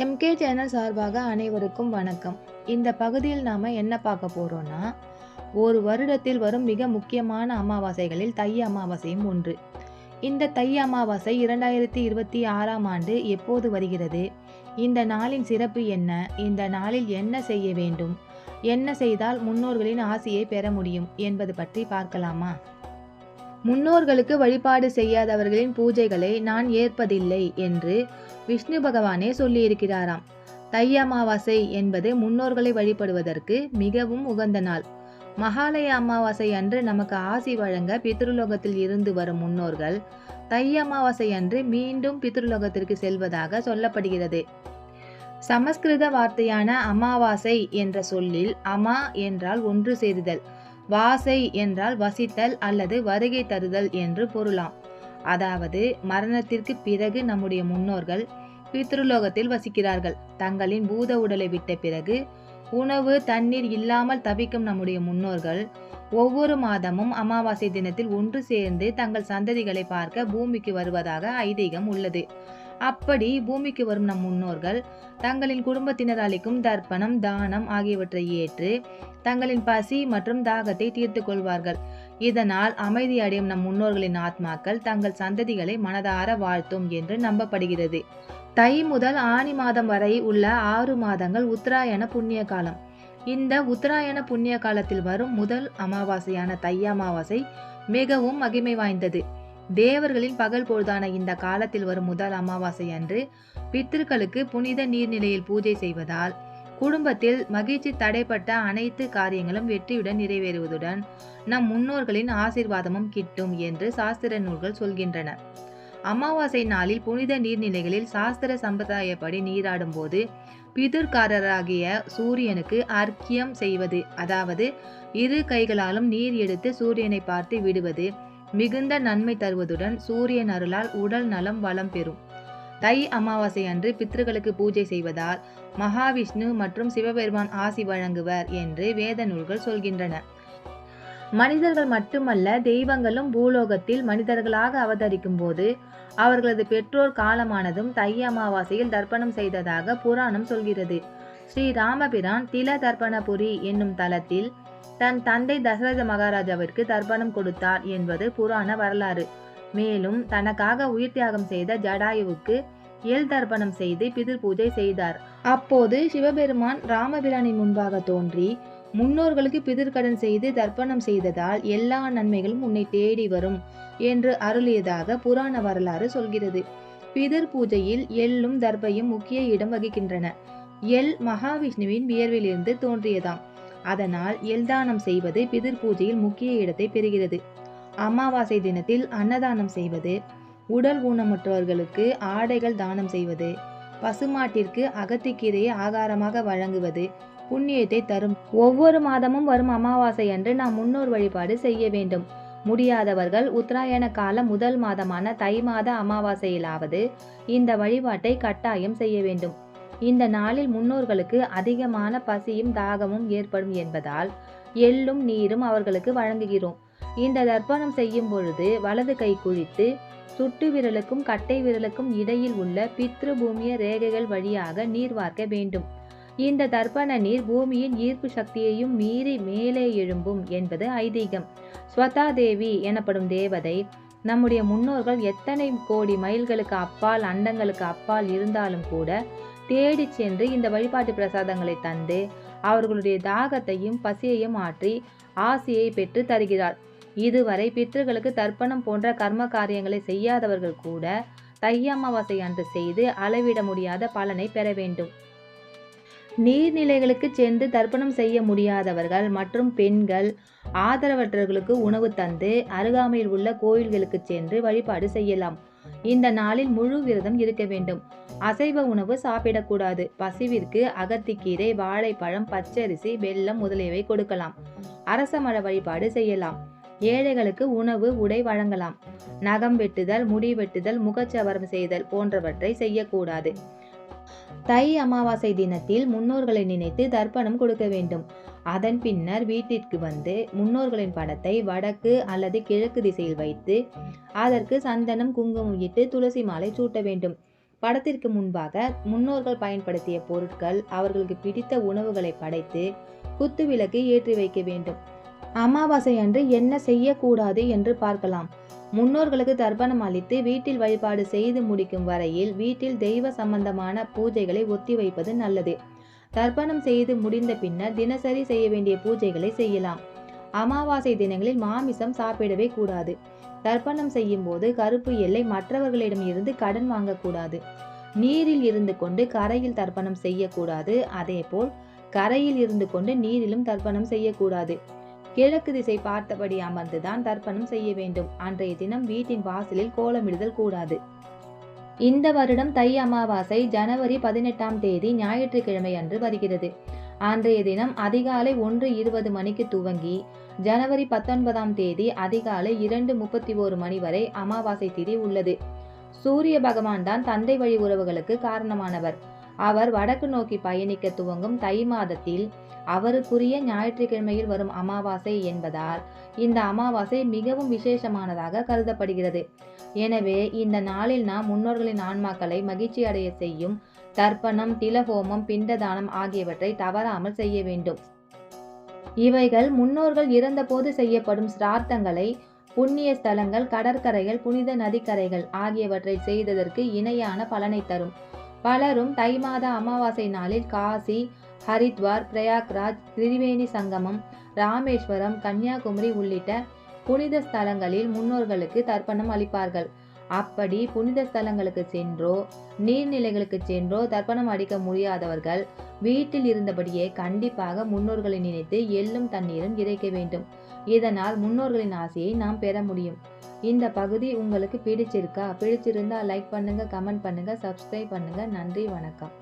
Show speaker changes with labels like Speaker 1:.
Speaker 1: MK channel சார்பாக அனைவருக்கும் வணக்கம். இந்த பகுதியில் நாம் என்ன பார்க்க போகிறோன்னா ஒரு வருடத்தில் வரும் மிக முக்கியமான அமாவாசைகளில் தை அமாவாசையும் ஒன்று. இந்த தை அமாவாசை இரண்டாயிரத்தி இருபத்தி ஆறாம் ஆண்டு எப்போது வருகிறது? இந்த நாளின் சிறப்பு என்ன? இந்த நாளில் என்ன செய்ய வேண்டும்? என்ன செய்தால் முன்னோர்களின் ஆசையை பெற முடியும் என்பது பற்றி பார்க்கலாமா? முன்னோர்களுக்கு வழிபாடு செய்யாதவர்களின் பூஜைகளை நான் ஏற்பதில்லை என்று விஷ்ணு பகவானே சொல்லியிருக்கிறாராம். தை அமாவாசை என்பது முன்னோர்களை வழிபடுவதற்கு மிகவும் உகந்த நாள். மகாலய அமாவாசை அன்று நமக்கு ஆசி வழங்க பித்ருலோகத்தில் இருந்து வரும் முன்னோர்கள் தை அமாவாசை அன்று மீண்டும் பித்ருலோகத்திற்கு செல்வதாக சொல்லப்படுகிறது. சமஸ்கிருத வார்த்தையான அமாவாசை என்ற சொல்லில் அமா என்றால் ஒன்று சேருதல். வாசை என்றால் வசித்தல் அல்லது வருகை தருதல் என்று பொருளாம். அதாவது மரணத்திற்கு பிறகு நம்முடைய முன்னோர்கள் பித்ருலோகத்தில் வசிக்கிறார்கள். தங்களின் பூத உடலை விட்ட பிறகு உணவு தண்ணீர் இல்லாமல் தவிக்கும் நம்முடைய முன்னோர்கள் ஒவ்வொரு மாதமும் அமாவாசை தினத்தில் ஒன்று சேர்ந்து தங்கள் சந்ததிகளை பார்க்க பூமிக்கு வருவதாக ஐதீகம் உள்ளது. அப்படி பூமிக்கு வரும் நம் முன்னோர்கள் தங்களின் குடும்பத்தினர் அளிக்கும் தர்ப்பணம் தானம் ஆகியவற்றை ஏற்று தங்களின் பசி மற்றும் தாகத்தை தீர்த்து கொள்வார்கள். இதனால் அமைதி அடையும் நம் முன்னோர்களின் ஆத்மாக்கள் தங்கள் சந்ததிகளை மனதார வாழ்த்தும் என்று நம்பப்படுகிறது. தை முதல் ஆனி மாதம் வரை உள்ள ஆறு மாதங்கள் உத்தராயண புண்ணிய காலம். இந்த உத்தராயண புண்ணிய காலத்தில் வரும் முதல் அமாவாசையான தை அமாவாசை மிகவும் மகிமை வாய்ந்தது. தேவர்களின் பகல் பொழுதான இந்த காலத்தில் வரும் முதல் அமாவாசை அன்று பித்திருக்களுக்கு புனித நீர்நிலையில் பூஜை செய்வதால் குடும்பத்தில் மகிழ்ச்சி தடைப்பட்ட அனைத்து காரியங்களும் வெற்றியுடன் நிறைவேறுவதுடன் நம் முன்னோர்களின் ஆசிர்வாதமும் கிட்டும் என்று சாஸ்திர நூல்கள் சொல்கின்றன. அமாவாசை நாளில் புனித நீர்நிலைகளில் சாஸ்திர சம்பிரதாயப்படி நீராடும் போது பிதுர்காரராகிய சூரியனுக்கு அர்க்கியம் செய்வது அதாவது இரு கைகளாலும் நீர் எடுத்து சூரியனை பார்த்து விடுவது மிகுந்த நன்மை தருவதுடன் சூரியன் அருளால் உடல் நலம் வளம் பெறும். தை அமாவாசை அன்று பித்ருக்களுக்கு பூஜை செய்வதால் மகாவிஷ்ணு மற்றும் சிவபெருமான் ஆசி வழங்குவர் என்று வேத நூல்கள் சொல்கின்றன. மனிதர்கள் மட்டுமல்ல தெய்வங்களும் பூலோகத்தில் மனிதர்களாக அவதரிக்கும் போது அவர்களது பெற்றோர் காலமானதும் தை அமாவாசையில் தர்ப்பணம் செய்ததாக புராணம் சொல்கிறது. ஸ்ரீ ராமபிரான் தில தர்ப்பணபுரி என்னும் தலத்தில் தன் தந்தை தசரத மகாராஜாவிற்கு தர்ப்பணம் கொடுத்தார் என்பது புராண வரலாறு. மேலும் தனக்காக உயிர் தியாகம் செய்த ஜடாயுவுக்கு எல் தர்ப்பணம் செய்து பிதிர் பூஜை செய்தார். அப்போது சிவபெருமான் ராமபிரானின் முன்பாக தோன்றி முன்னோர்களுக்கு பிதிர்கடன் செய்து தர்ப்பணம் செய்ததால் எல்லா நன்மைகளும் உன்னை தேடி வரும் என்று அருளியதாக புராண வரலாறு சொல்கிறது. பிதிர் பூஜையில் எள்ளும் தர்பையும் முக்கிய இடம் வகிக்கின்றன. எள் மகாவிஷ்ணுவின் வியர்விலிருந்து தோன்றியதாம். அதனால் எல்தானம் செய்வது பிதிர் பூஜையில் முக்கிய இடத்தை பெறுகிறது. அமாவாசை தினத்தில் அன்னதானம் செய்வது உடல் ஊனமுற்றவர்களுக்கு ஆடைகள் தானம் செய்வது பசுமாட்டிற்கு அகத்திக்கீரையை ஆகாரமாக வழங்குவது புண்ணியத்தை தரும். ஒவ்வொரு மாதமும் வரும் அமாவாசை அன்று நாம் முன்னோர் வழிபாடு செய்ய வேண்டும். முடியாதவர்கள் உத்தராயண கால முதல் மாதமான தை மாத அமாவாசையிலாவது இந்த வழிபாட்டை கட்டாயம் செய்ய வேண்டும். இந்த நாளில் முன்னோர்களுக்கு அதிகமான பசியும் தாகமும் ஏற்படும் என்பதால் எள்ளும் நீரும் அவர்களுக்கு வழங்குகிறோம். இந்த தர்ப்பணம் செய்யும் பொழுது வலது கை குழித்து சுட்டு விரலுக்கும் கட்டை விரலுக்கும் இடையில் உள்ள பித்ரு பூமிய ரேகைகள் வழியாக நீர் வார்க்க வேண்டும். இந்த தர்ப்பண நீர் பூமியின் ஈர்ப்பு சக்தியையும் மீறி மேலே எழும்பும் என்பது ஐதீகம். ஸ்வதா தேவி எனப்படும் தேவதை நம்முடைய முன்னோர்கள் எத்தனை கோடி மைல்களுக்கு அப்பால் அண்டங்களுக்கு அப்பால் இருந்தாலும் கூட தேடி சென்று இந்த வழிபாட்டு பிரசாதங்களை தந்து அவர்களுடைய தாகத்தையும் பசியையும் ஆற்றி ஆசையை பெற்று தருகிறார். இதுவரை பித்தர்களுக்கு தர்ப்பணம் போன்ற கர்ம காரியங்களை செய்யாதவர்கள் கூட தை அமாவாசை அன்று செய்து அளவிட முடியாத பலனை பெற வேண்டும். நீர்நிலைகளுக்கு சென்று தர்ப்பணம் செய்ய முடியாதவர்கள் மற்றும் பெண்கள் ஆதரவற்றவர்களுக்கு உணவு தந்து அருகாமையில் உள்ள கோயில்களுக்கு சென்று வழிபாடு செய்யலாம். இந்த நாளில் முழு விரதம் இருக்க வேண்டும். அசைவ உணவு சாப்பிடக்கூடாது. பசிவிற்கு அகத்திக்கீரை வாழைப்பழம் பச்சரிசி வெல்லம் முதலியவை கொடுக்கலாம். அரச மர வழிபாடு செய்யலாம். ஏழைகளுக்கு உணவு உடை வழங்கலாம். நகம் வெட்டுதல் முடி வெட்டுதல் முகச்சவரம் செய்தல் போன்றவற்றை செய்யக்கூடாது. தை அமாவாசை தினத்தில் முன்னோர்களை நினைத்து தர்ப்பணம் கொடுக்க வேண்டும். அதன் பின்னர் வீட்டிற்கு வந்து முன்னோர்களின் படத்தை வடக்கு அல்லது கிழக்கு திசையில் வைத்து அதற்கு சந்தனம் குங்குமம் இட்டு துளசி மாலை சூட்ட வேண்டும். படத்திற்கு முன்பாக முன்னோர்கள் பயன்படுத்திய பொருட்கள் அவர்களுக்கு பிடித்த உணவுகளை படைத்து குத்து விளக்கு ஏற்றி வைக்க வேண்டும். அமாவாசை அன்று என்ன செய்யக்கூடாது என்று பார்க்கலாம். முன்னோர்களுக்கு தர்ப்பணம் அளித்து வீட்டில் வழிபாடு செய்து முடிக்கும் வரையில் வீட்டில் தெய்வ சம்பந்தமான பூஜைகளை ஒத்திவைப்பது நல்லது. தர்ப்பணம் செய்து முடிந்த பின்னர் தினசரி செய்ய வேண்டிய பூஜைகளை செய்யலாம். அமாவாசை தினங்களில் மாமிசம் சாப்பிடவே கூடாது. தர்ப்பணம் செய்யும் போது கருப்பு எல்லை மற்றவர்களிடம் இருந்து கடன் வாங்கக்கூடாது. நீரில் இருந்து கொண்டு கரையில் தர்ப்பணம் செய்யக்கூடாது. அதேபோல் கரையில் இருந்து கொண்டு நீரிலும் தர்ப்பணம் செய்யக்கூடாது. கிழக்கு திசை பார்த்தபடி அமர்ந்துதான் தர்ப்பணம் செய்ய வேண்டும். அன்றைய தினம் வீட்டின் வாசலில் கோலமிடுதல் கூடாது. இந்த வருடம் தை அமாவாசை ஜனவரி பதினெட்டாம் தேதி ஞாயிற்றுக்கிழமை அன்று வருகிறது. அன்றைய தினம் அதிகாலை ஒன்று இருபது மணிக்கு துவங்கி ஜனவரி பத்தொன்பதாம் தேதி அதிகாலை இரண்டு முப்பத்தி ஓரு மணி வரை அமாவாசை திதி உள்ளது. சூரிய பகவான் தான் தந்தை வழி உறவுகளுக்கு காரணமானவர். அவர் வடக்கு நோக்கி பயணிக்க துவங்கும் தை மாதத்தில் அவருக்குரிய ஞாயிற்றுக்கிழமையில் வரும் அமாவாசை என்பதால் இந்த அமாவாசை மிகவும் விசேஷமானதாக கருதப்படுகிறது. எனவே இந்த நாளில் நாம் முன்னோர்களின் ஆன்மாக்களை மகிழ்ச்சி அடைய செய்யும் தர்ப்பணம் திலஹோமம் பிண்டதானம் ஆகியவற்றை தவறாமல் செய்ய வேண்டும். இவைகள் முன்னோர்கள் இறந்தபோது செய்யப்படும் சிரார்த்தங்களை புண்ணிய ஸ்தலங்கள் கடற்கரைகள் புனித நதிக்கரைகள் ஆகியவற்றை செய்ததற்கு இணையான பலனை தரும். பலரும் தை மாத அமாவாசை நாளில் காசி ஹரித்வார் பிரயாக்ராஜ் திரிவேணி சங்கமம் ராமேஸ்வரம் கன்னியாகுமரி உள்ளிட்ட புனித ஸ்தலங்களில் முன்னோர்களுக்கு தர்ப்பணம் அளிப்பார்கள். அப்படி புனித ஸ்தலங்களுக்கு சென்றோ நீர்நிலைகளுக்கு சென்றோ தர்ப்பணம் அடிக்க முடியாதவர்கள் வீட்டில் இருந்தபடியே கண்டிப்பாக முன்னோர்களை நினைத்து எள்ளும் தண்ணீரும் இறைக்க வேண்டும். இதனால் முன்னோர்களின் ஆசையை நாம் பெற முடியும். இந்த பகுதி உங்களுக்கு பிடிச்சிருக்கா? பிடிச்சிருந்தா லைக் பண்ணுங்க கமெண்ட் பண்ணுங்க சப்ஸ்கிரைப் பண்ணுங்க. நன்றி வணக்கம்.